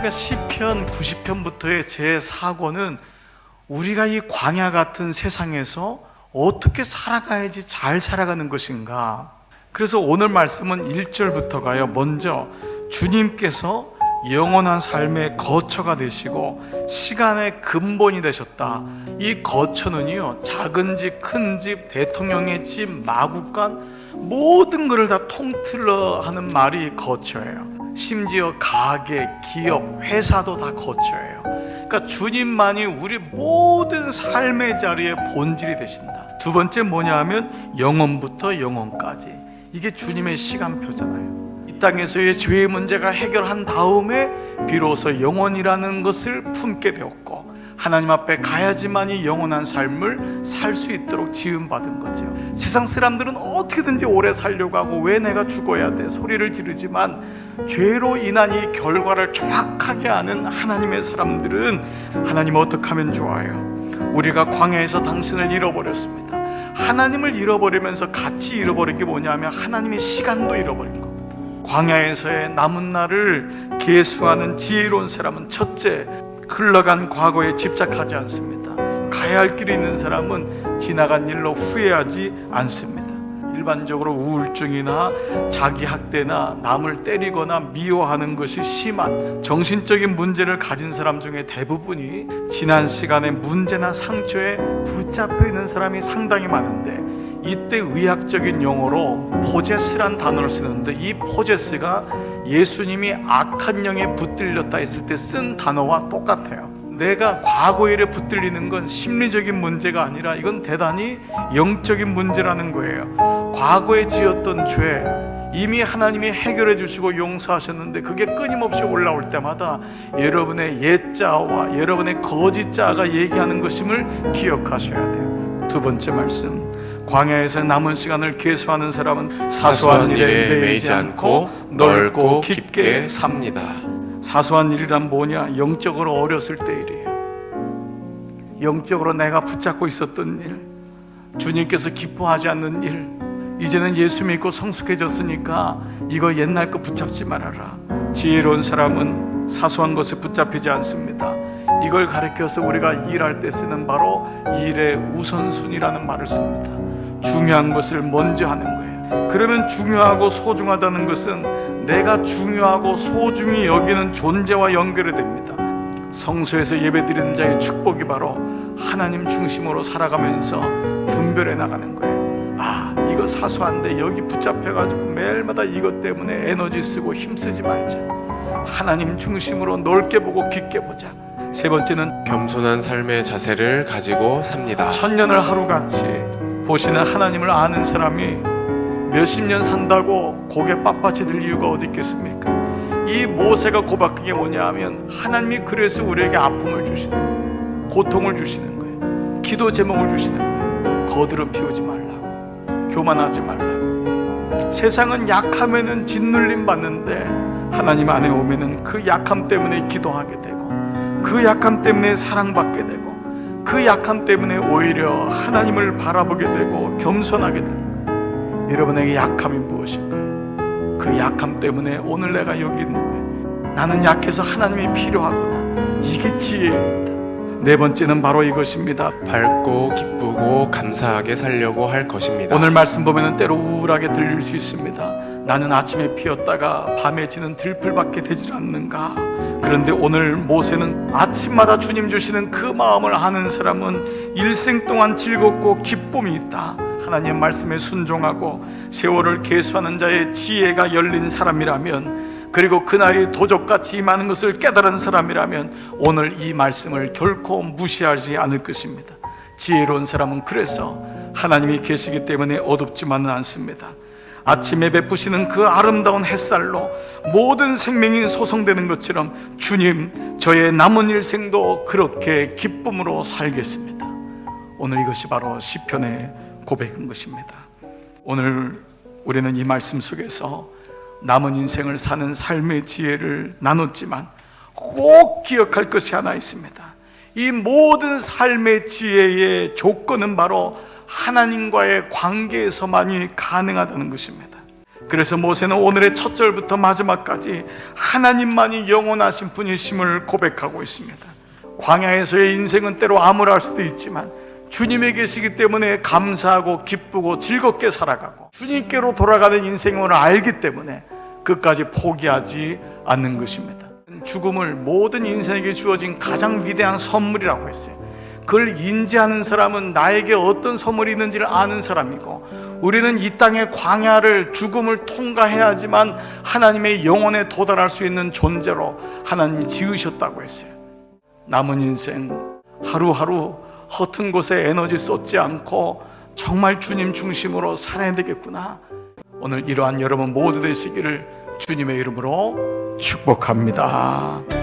그러니까 시편 90편부터의 제 사고는 우리가 이 광야 같은 세상에서 어떻게 살아가야지 잘 살아가는 것인가. 그래서 오늘 말씀은 1절부터 가요. 먼저 주님께서 영원한 삶의 거처가 되시고 시간의 근본이 되셨다. 이 거처는요, 작은 집, 큰 집, 대통령의 집, 마국간 모든 것을 다 통틀어 하는 말이 거처예요. 심지어 가게, 기업, 회사도 다 거처예요. 그러니까 주님만이 우리 모든 삶의 자리에 본질이 되신다. 두 번째 뭐냐 하면 영원부터 영원까지. 이게 주님의 시간표잖아요. 이 땅에서의 죄의 문제가 해결한 다음에 비로소 영원이라는 것을 품게 되었고 하나님 앞에 가야지만이 영원한 삶을 살 수 있도록 지음받은 거죠. 세상 사람들은 어떻게든지 오래 살려고 하고 왜 내가 죽어야 돼 소리를 지르지만 죄로 인한 이 결과를 정확하게 아는 하나님의 사람들은 하나님 어떻게 하면 좋아요? 우리가 광야에서 당신을 잃어버렸습니다. 하나님을 잃어버리면서 같이 잃어버린 게 뭐냐면 하나님의 시간도 잃어버린 겁니다. 광야에서의 남은 날을 계수하는 지혜로운 사람은 첫째, 흘러간 과거에 집착하지 않습니다. 가야 할 길이 있는 사람은 지나간 일로 후회하지 않습니다. 일반적으로 우울증이나 자기 학대나 남을 때리거나 미워하는 것이 심한 정신적인 문제를 가진 사람 중에 대부분이 지난 시간의 문제나 상처에 붙잡혀 있는 사람이 상당히 많은데 이때 의학적인 용어로 포제스란 단어를 쓰는데 이 포제스가 예수님이 악한 영에 붙들렸다 했을 때 쓴 단어와 똑같아요. 내가 과거 일에 붙들리는 건 심리적인 문제가 아니라 이건 대단히 영적인 문제라는 거예요. 과거에 지었던 죄 이미 하나님이 해결해 주시고 용서하셨는데 그게 끊임없이 올라올 때마다 여러분의 옛자와 여러분의 거짓자가 얘기하는 것임을 기억하셔야 돼요. 두 번째 말씀. 광야에서 남은 시간을 계수하는 사람은 사소한 일에 매이지 않고 넓고 깊게 삽니다. 사소한 일이란 뭐냐? 영적으로 어렸을 때 일이에요. 영적으로 내가 붙잡고 있었던 일, 주님께서 기뻐하지 않는 일, 이제는 예수 믿고 성숙해졌으니까 이거 옛날 거 붙잡지 말아라. 지혜로운 사람은 사소한 것에 붙잡히지 않습니다. 이걸 가르쳐서 우리가 일할 때 쓰는 바로 일의 우선순위라는 말을 씁니다. 중요한 것을 먼저 하는 거예요. 그러면 중요하고 소중하다는 것은 내가 중요하고 소중히 여기는 존재와 연결이 됩니다. 성소에서 예배드리는 자의 축복이 바로 하나님 중심으로 살아가면서 분별해 나가는 거예요. 아, 이거 사소한데 여기 붙잡혀가지고 매일마다 이것 때문에 에너지 쓰고 힘쓰지 말자. 하나님 중심으로 넓게 보고 깊게 보자. 세 번째는 겸손한 삶의 자세를 가지고 삽니다. 천년을 하루같이 보시는 하나님을 아는 사람이 몇십 년 산다고 고개 빳빳이 들 이유가 어디 있겠습니까? 이 모세가 고백한 게 뭐냐 하면 하나님이 그래서 우리에게 아픔을 주시는 거예요. 고통을 주시는 거예요. 기도 제목을 주시는 거예요. 거드름 피우지 말라고. 교만하지 말라고. 세상은 약하면은 짓눌림 받는데 하나님 안에 오면은 그 약함 때문에 기도하게 되고 그 약함 때문에 사랑받게 되고 그 약함 때문에 오히려 하나님을 바라보게 되고 겸손하게 되고 여러분에게 약함이 무엇인가요? 그 약함 때문에 오늘 내가 여기 있는 거예요. 나는 약해서 하나님이 필요하구나. 이게 지혜입니다. 네 번째는 바로 이것입니다. 밝고 기쁘고 감사하게 살려고 할 것입니다. 오늘 말씀 보면은 때로 우울하게 들릴 수 있습니다. 나는 아침에 피었다가 밤에 지는 들풀밖에 되질 않는가. 그런데 오늘 모세는 아침마다 주님 주시는 그 마음을 아는 사람은 일생 동안 즐겁고 기쁨이 있다. 하나님 말씀에 순종하고 세월을 계수하는 자의 지혜가 열린 사람이라면 그리고 그날이 도적같이 임하는 것을 깨달은 사람이라면 오늘 이 말씀을 결코 무시하지 않을 것입니다. 지혜로운 사람은 그래서 하나님이 계시기 때문에 어둡지만은 않습니다. 아침에 베푸시는 그 아름다운 햇살로 모든 생명이 소성되는 것처럼 주님, 저의 남은 일생도 그렇게 기쁨으로 살겠습니다. 오늘 이것이 바로 시편의 고백인 것입니다. 오늘 우리는 이 말씀 속에서 남은 인생을 사는 삶의 지혜를 나눴지만 꼭 기억할 것이 하나 있습니다. 이 모든 삶의 지혜의 조건은 바로 하나님과의 관계에서만이 가능하다는 것입니다. 그래서 모세는 오늘의 첫 절부터 마지막까지 하나님만이 영원하신 분이심을 고백하고 있습니다. 광야에서의 인생은 때로 암울할 수도 있지만 주님에 계시기 때문에 감사하고 기쁘고 즐겁게 살아가고 주님께로 돌아가는 인생을 알기 때문에 끝까지 포기하지 않는 것입니다. 죽음을 모든 인생에게 주어진 가장 위대한 선물이라고 했어요. 그걸 인지하는 사람은 나에게 어떤 선물이 있는지를 아는 사람이고 우리는 이 땅의 광야를 죽음을 통과해야지만 하나님의 영혼에 도달할 수 있는 존재로 하나님이 지으셨다고 했어요. 남은 인생 하루하루 허튼 곳에 에너지 쏟지 않고 정말 주님 중심으로 살아야 되겠구나. 오늘 이러한 여러분 모두 되시기를 주님의 이름으로 축복합니다.